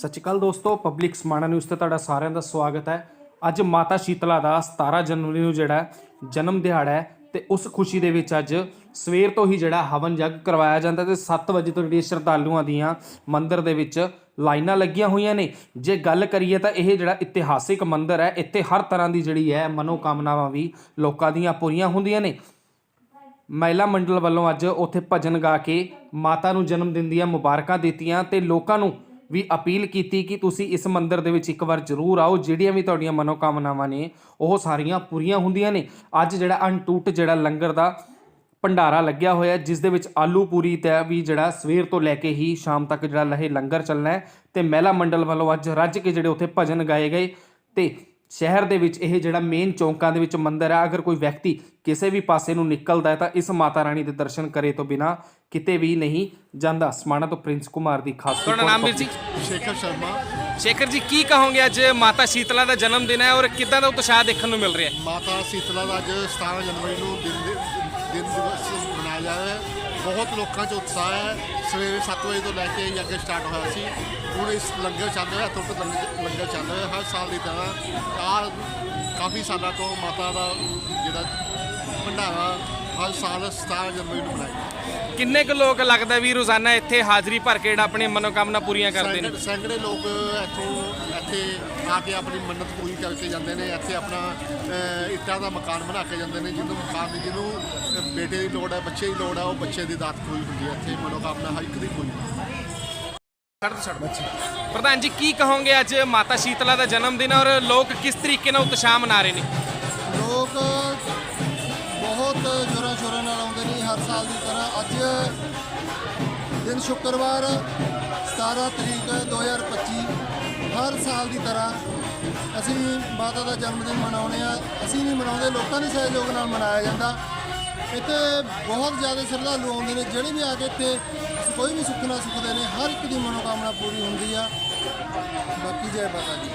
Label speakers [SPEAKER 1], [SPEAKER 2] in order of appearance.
[SPEAKER 1] ਸਤਿ ਸ਼੍ਰੀ ਅਕਾਲ ਦੋਸਤੋ public Samana news ਤੇ ਤੁਹਾਡਾ ਸਾਰਿਆਂ ਦਾ ਸਵਾਗਤ ਹੈ। ਅੱਜ ਮਾਤਾ ਸ਼ੀਤਲਾ ਦਾ 17 ਜਨਵਰੀ ਨੂੰ ਜਿਹੜਾ ਜਨਮ ਦਿਹਾੜਾ ਹੈ ਤੇ ਉਸ ਖੁਸ਼ੀ ਦੇ ਵਿੱਚ ਅੱਜ ਸਵੇਰ ਤੋਂ ਹੀ ਜਿਹੜਾ ਹਵਨ ਜਗ ਕਰਵਾਇਆ ਜਾਂਦਾ ਤੇ 7 ਵਜੇ ਤੋਂ ਜਿਹੜੀ ਸ਼ਰਧਾਲੂਆਂ ਦੀਆਂ ਮੰਦਿਰ ਦੇ ਵਿੱਚ ਲਾਈਨਾਂ ਲੱਗੀਆਂ ਹੋਈਆਂ ਨੇ। ਜੇ ਗੱਲ ਕਰੀਏ ਤਾਂ ਇਹ ਜਿਹੜਾ ਇਤਿਹਾਸਿਕ ਮੰਦਿਰ ਹੈ, ਇੱਥੇ ਹਰ ਤਰ੍ਹਾਂ ਦੀ ਜਿਹੜੀ ਹੈ ਮਨੋਕਾਮਨਾਵਾਂ ਵੀ ਲੋਕਾਂ ਦੀਆਂ ਪੂਰੀਆਂ ਹੁੰਦੀਆਂ ਨੇ। ਮਹਿਲਾ ਮੰਡਲ ਵੱਲੋਂ ਅੱਜ ਉੱਥੇ ਭਜਨ ਗਾ ਕੇ ਮਾਤਾ ਨੂੰ ਜਨਮ ਦਿਨ ਦੀਆਂ ਮੁਬਾਰਕਾਂ ਦਿੱਤੀਆਂ ਤੇ ਲੋਕਾਂ ਨੂੰ ਵੀ ਅਪੀਲ ਕੀਤੀ ਕਿ ਤੁਸੀਂ ਇਸ ਮੰਦਿਰ ਦੇ ਵਿੱਚ ਇੱਕ ਵਾਰ ਜ਼ਰੂਰ ਆਓ, ਜਿਹੜੀਆਂ ਵੀ ਤੁਹਾਡੀਆਂ ਮਨੋਕਾਮਨਾਵਾਂ ਨੇ, ਉਹ ਸਾਰੀਆਂ ਪੂਰੀਆਂ ਹੁੰਦੀਆਂ ਨੇ। ਅੱਜ ਜਿਹੜਾ ਅਨਟੂਟ ਜਿਹੜਾ ਲੰਗਰ ਦਾ ਭੰਡਾਰਾ ਲੱਗਿਆ ਹੋਇਆ ਜਿਸ ਦੇ ਵਿੱਚ ਆਲੂ ਪੂਰੀ ਤੇ ਵੀ ਜਿਹੜਾ ਸਵੇਰ ਤੋਂ ਲੈ ਕੇ ਹੀ ਸ਼ਾਮ ਤੱਕ ਜਿਹੜਾ ਲਹੇ ਲੰਗਰ ਚੱਲਣਾ ਹੈ, ਤੇ ਮਹਿਲਾ ਮੰਡਲ ਵੱਲੋਂ ਅੱਜ ਰੱਜ ਕੇ ਜਿਹੜੇ ਉੱਥੇ ਭਜਨ ਗਾਏ ਗਏ। ਤੇ ਸ਼ਹਿਰ ਦੇ ਵਿੱਚ ਇਹ ਜਿਹੜਾ ਮੇਨ ਚੌਂਕਾਂ ਦੇ ਵਿੱਚ ਮੰਦਿਰ ਹੈ, ਅਗਰ ਕੋਈ ਵਿਅਕਤੀ ਕਿਸੇ ਵੀ ਪਾਸੇ ਨੂੰ ਨਿਕਲਦਾ ਹੈ ਤਾਂ ਇਸ ਮਾਤਾ ਰਾਣੀ ਦੇ ਦਰਸ਼ਨ ਕਰੇ ਤੋਂ ਬਿਨਾ ਕਿਤੇ ਵੀ ਨਹੀਂ ਜਾਂਦਾ। ਸਮਾਣਾ ਤੋਂ ਪ੍ਰਿੰਸ ਕੁਮਾਰ ਦੀ ਖਾਸ
[SPEAKER 2] ਤੁਹਾਡਾ ਨਾਮ ਵੀਰ ਜੀ?
[SPEAKER 3] ਸ਼ੇਖਰ ਸ਼ਰਮਾ।
[SPEAKER 2] ਸ਼ੇਖਰ ਜੀ ਕੀ ਕਹੋਗੇ ਅੱਜ ਮਾਤਾ ਸ਼ੀਤਲਾ ਦਾ ਜਨਮ ਦਿਨ ਹੈ ਔਰ ਕਿੱਦਾਂ ਦਾ ਉਤਸ਼ਾਹ ਦੇਖਣ ਨੂੰ ਮਿਲ ਰਿਹਾ ਹੈ?
[SPEAKER 3] ਮਾਤਾ ਸੀਤਲਾ ਦਾ ਅੱਜ 17 ਜਨਵਰੀ ਨੂੰ ਦਿਨ ਦਿਨ ਦਿਵਸ ਮਨਾਇਆ ਜਾ ਰਿਹਾ ਹੈ। ਬਹੁਤ ਲੋਕਾਂ 'ਚ ਉਤਸ਼ਾਹ ਹੈ। ਸਵੇਰੇ 7 ਵਜੇ ਤੋਂ ਲੈ ਕੇ ਹੀ ਅੱਗੇ ਸਟਾਰਟ ਹੋਇਆ ਸੀ। ਹੁਣ ਇਸ ਲੰਗਰ ਚੱਲ ਰਿਹਾ ਲੰਗਰ ਲੰਗਰ ਚੱਲ ਰਿਹਾ ਹਰ ਸਾਲ ਦੀ ਤਰ੍ਹਾਂ। ਆ ਕਾਫੀ ਸਾਲਾਂ ਤੋਂ ਮਾਤਾ ਦਾ ਜਿਹੜਾ ਭੰਡਾਰਾ ਹਰ ਸਾਲ 17 ਜਨਵਰੀ ਨੂੰ ਮਨਾਇਆ
[SPEAKER 2] ਕਿੰਨੇ ਕੁ ਲੋਕ ਲੱਗਦਾ ਵੀ ਰੋਜ਼ਾਨਾ ਇੱਥੇ ਹਾਜ਼ਰੀ ਭਰ ਕੇ ਜਿਹੜਾ ਆਪਣੇ ਮਨੋਕਾਮਨਾ ਪੂਰੀਆਂ ਕਰਦੇ ਨੇ?
[SPEAKER 3] ਸੈਂਕੜੇ ਸੈਂਕੜੇ ਲੋਕ ਇੱਥੋਂ ਇੱਥੇ ਆ ਕੇ ਆਪਣੀ ਮੰਨਤ ਪੂਰੀ ਕਰਕੇ ਜਾਂਦੇ ਨੇ ਇੱਥੇ ਆਪਣਾ ਅਹ, ਇੱਟਾਂ ਦਾ ਮਕਾਨ ਬਣਾ ਕੇ ਜਾਂਦੇ ਨੇ ਜਿਹਨੂੰ ਮਕਾਨ ਦੀ ਜਿਹਨੂੰ ਅਹ, ਬੇਟੇ ਦੀ ਲੋੜ ਹੈ ਬੱਚੇ ਦੀ ਲੋੜ ਹੈ ਉਹ ਬੱਚੇ ਦੀ ਦਾਤ ਪੂਰੀ ਹੁੰਦੀ ਹੈ ਇੱਥੇ ਮਨੋਕਾਮਨਾ ਹਰ ਇੱਕ ਦੀ ਪੂਰੀ ਹੁੰਦੀ ਹੈ।
[SPEAKER 2] ਪ੍ਰਧਾਨ ਜੀ ਕੀ ਕਹੋਗੇ ਅੱਜ ਮਾਤਾ ਸ਼ੀਤਲਾ ਦਾ ਜਨਮ ਦਿਨ ਔਰ ਲੋਕ ਕਿਸ ਤਰੀਕੇ ਨਾਲ ਉਤਸ਼ਾਹ ਮਨਾ ਰਹੇ ਨੇ?
[SPEAKER 4] ਲੋਕ ਸ਼ੋਰਾਂ ਹਰ ਸਾਲ ਦੀ ਤਰ੍ਹਾਂ ਅੱਜ ਦਿਨ ਸ਼ੁੱਕਰਵਾਰ 17 ਤਰੀਕ 2025 ਹਰ ਸਾਲ ਦੀ ਤਰ੍ਹਾਂ ਅਸੀਂ ਮਾਤਾ ਦਾ ਜਨਮ ਦਿਨ ਮਨਾਉਂਦੇ ਆ ਅਸੀਂ ਨਹੀਂ ਮਨਾਉਂਦੇ, ਲੋਕਾਂ ਦੇ ਸਹਿਯੋਗ ਨਾਲ ਮਨਾਇਆ ਜਾਂਦਾ। ਇੱਥੇ ਬਹੁਤ ਜ਼ਿਆਦਾ ਸ਼ਰਧਾਲੂ ਆਉਂਦੇ ਨੇ, ਜਿਹੜੇ ਵੀ ਆ ਕੇ ਇੱਥੇ ਕੋਈ ਵੀ ਸੁੱਖ ਸੁੱਖਣਾ ਸੁੱਖਦੇ ਨੇ, ਹਰ ਇੱਕ ਦੀ ਮਨੋਕਾਮਨਾ ਪੂਰੀ ਹੁੰਦੀ ਆ। ਬਾਕੀ ਜੈ ਮਾਤਾ ਦੀ।